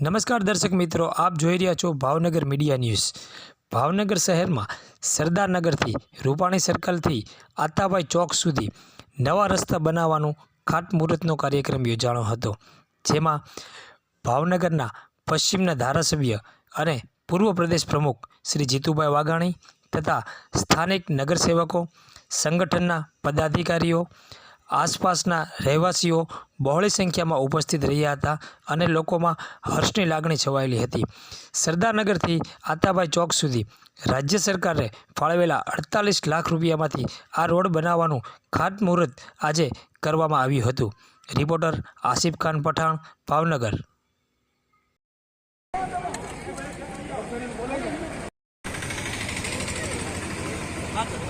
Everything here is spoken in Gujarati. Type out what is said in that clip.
નમસ્કાર દર્શક મિત્રો, આપ જોઈ રહ્યા છો ભાવનગર મીડિયા ન્યૂઝ. ભાવનગર શહેરમાં સરદારનગરથી, રૂપાણી સર્કલથી આતાભાઈ ચોક સુધી નવા રસ્તા બનાવવાનું ખાતમુહૂર્તનો કાર્યક્રમ યોજાણો હતો, જેમાં ભાવનગરના પશ્ચિમના ધારાસભ્ય અને પૂર્વ પ્રદેશ પ્રમુખ શ્રી જીતુભાઈ વાઘાણી તથા સ્થાનિક નગરસેવકો, સંગઠનના પદાધિકારીઓ આસપાસના રહેવાસીઓ બહોળી સંખ્યામાં ઉપસ્થિત રહ્યા હતા અને લોકોમાં હર્ષની લાગણી છવાયેલી હતી. સરદારનગરથી આતાભાઈ ચોક સુધી રાજ્ય સરકારે ફાળવેલા અડતાલીસ લાખ રૂપિયામાંથી આ રોડ બનાવવાનું ખાતમુહૂર્ત આજે કરવામાં આવ્યું હતું. રિપોર્ટર આસિફ ખાન પઠાણ, ભાવનગર. આ